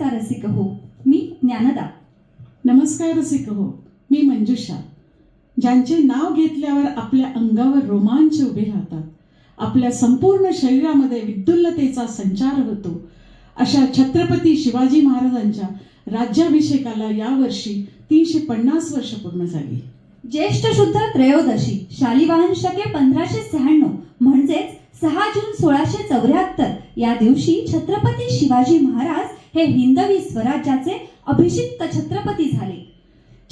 नमस्कार रसिक हो. मी ज्ञानदा. नमस्कार रसिक हो. मी मंजुषा. ज्यांचे नाव घेतल्यावर आपल्या अंगावर रोमांच उभे राहतात. आपल्या संपूर्ण शरीरामध्ये विद्युल्लतेचा संचार होतो. अशा छत्रपती शिवाजी महाराजांच्या राज्याभिषेकाला यावर्षी तीनशे पन्नास वर्ष पूर्ण झाली. ज्येष्ठ शुद्ध त्रयोदशी शालिवाहन शके पंधराशे शहाण्णव म्हणजेच सहा जून सोळाशे चौऱ्याहत्तर या दिवशी छत्रपती शिवाजी महाराज हे हिंदवी स्वराज्याचे अभिषिक्त छत्रपती झाले.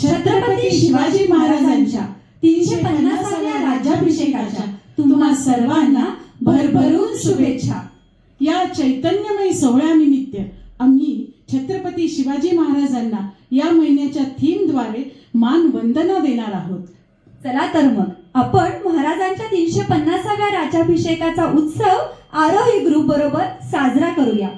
छत्रपती शिवाजी महाराजांच्या तीनशे पन्नासाव्या राज्याभिषेकाच्या तुम्हा सर्वांना भरभरून शुभेच्छा. या चैतन्यमय सोहळ्यानिमित्त आम्ही छत्रपती शिवाजी महाराजांना या महिन्याच्या थीमद्वारे मान वंदना देणार आहोत. चला तर मग आपण महाराजांच्या तीनशे पन्नासाव्या राज्याभिषेकाचा उत्सव आरोही ग्रुप बरोबर साजरा करूया.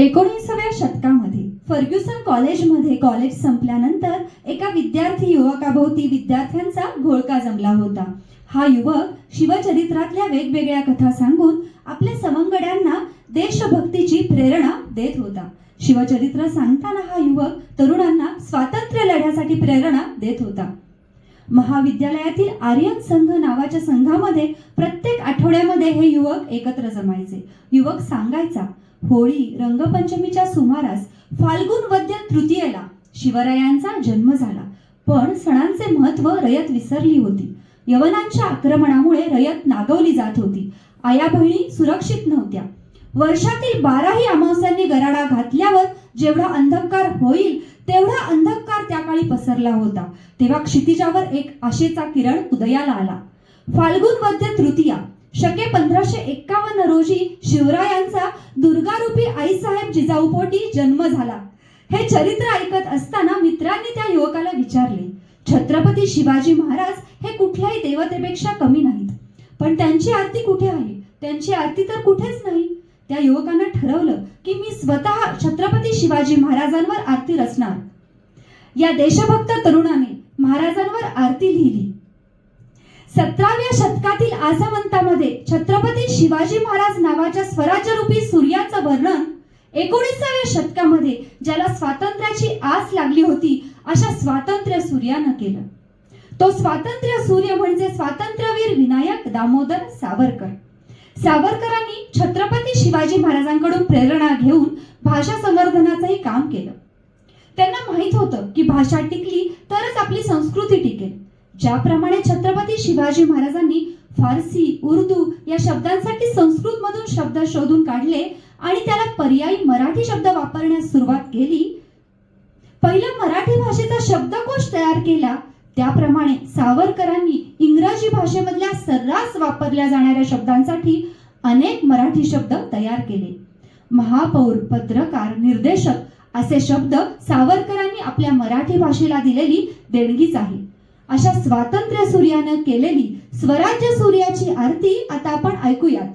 एकोणीसाव्या शतकामध्ये फर्ग्युसन कॉलेजमध्ये कॉलेज संपल्यानंतर एका विद्यार्थी युवकाभोवती विद्यार्थ्यांचा घोळका जमला होता. हा युवक शिवचरित्रातल्या वेगवेगळ्या कथा सांगून आपल्या सवंगड्यांना देशभक्तीची प्रेरणा देत होता. शिवचरित्र सांगताना हा युवक तरुणांना स्वातंत्र्य लढ्यासाठी प्रेरणा देत होता. महाविद्यालयातील आर्यन संघ नावाच्या संघामध्ये प्रत्येक आठवड्यामध्ये हे युवक एकत्र जमायचे. युवक सांगायचा होळी रंगपंचमीच्या सुमारास फाल्गुन वद्य तृतीयेला शिवरायांचा जन्म झाला. पण सणांचे महत्त्व रयत विसरली होती. यवनांच्या आक्रमणामुळे रयत नागवली जात होती. आया बहिणी सुरक्षित नव्हत्या. वर्षातील बाराही अमावस्यांनी गराडा घातल्यावर जेवढा अंधकार होईल तेवढा अंधकार त्या काळी पसरला होता. तेव्हा क्षितिजावर एक आशेचा किरण उदयाला आला. फाल्गुन वद्य तृतीया शके पंधराशे एक्कावन्न रोजी शिवरायांचा दुर्गारूपी आईसाहेब जिजाऊपोटी जन्म झाला. हे चरित्र ऐकत असताना मित्रांनी त्या युवकाला विचारले छत्रपती शिवाजी महाराज हे कुठल्याही देवतेपेक्षा कमी नाहीत. पण त्यांची आरती कुठे आहे? त्यांची आरती तर कुठेच नाही. त्या युवकानं ठरवलं की मी स्वतः छत्रपती शिवाजी महाराजांवर आरती रचणार. या देशभक्त तरुणाने महाराजांवर आरती लिहिली. सतराव्या शतकातील आजमंतामध्ये छत्रपती शिवाजी महाराज नावाच्या स्वराज्यरूपी सूर्याचं वर्णन एकोणीसाव्या शतकामध्ये ज्याला स्वातंत्र्याची आस लागली होती अशा स्वातंत्र्य सूर्यानं केलं. तो स्वातंत्र्य सूर्य म्हणजे स्वातंत्र्यवीर विनायक दामोदर सावरकर. सावरकरांनी छत्रपती शिवाजी महाराजांकडून प्रेरणा घेऊन भाषा संवर्धनाचंही काम केलं. त्यांना माहीत होतं की भाषा टिकली तरच आपली संस्कृती टिकेल. ज्याप्रमाणे छत्रपती शिवाजी महाराजांनी फारसी उर्दू या शब्दांसाठी संस्कृत मधून शब्द शोधून काढले आणि त्याला पर्यायी मराठी शब्द वापरण्यास सुरुवात केली. पहिला मराठी भाषेचा शब्दकोश तयार केला. त्याप्रमाणे सावरकरांनी इंग्रजी भाषेमधल्या सर्रास वापरल्या जाणाऱ्या शब्दांसाठी अनेक मराठी शब्द तयार केले. महापौर पत्रकार निर्देशक असे शब्द सावरकरांनी आपल्या मराठी भाषेला दिलेली देणगीच आहे. अशा स्वातंत्र्य सूर्यानं केलेली स्वराज्य सूर्याची आरती आता आपण ऐकूयात.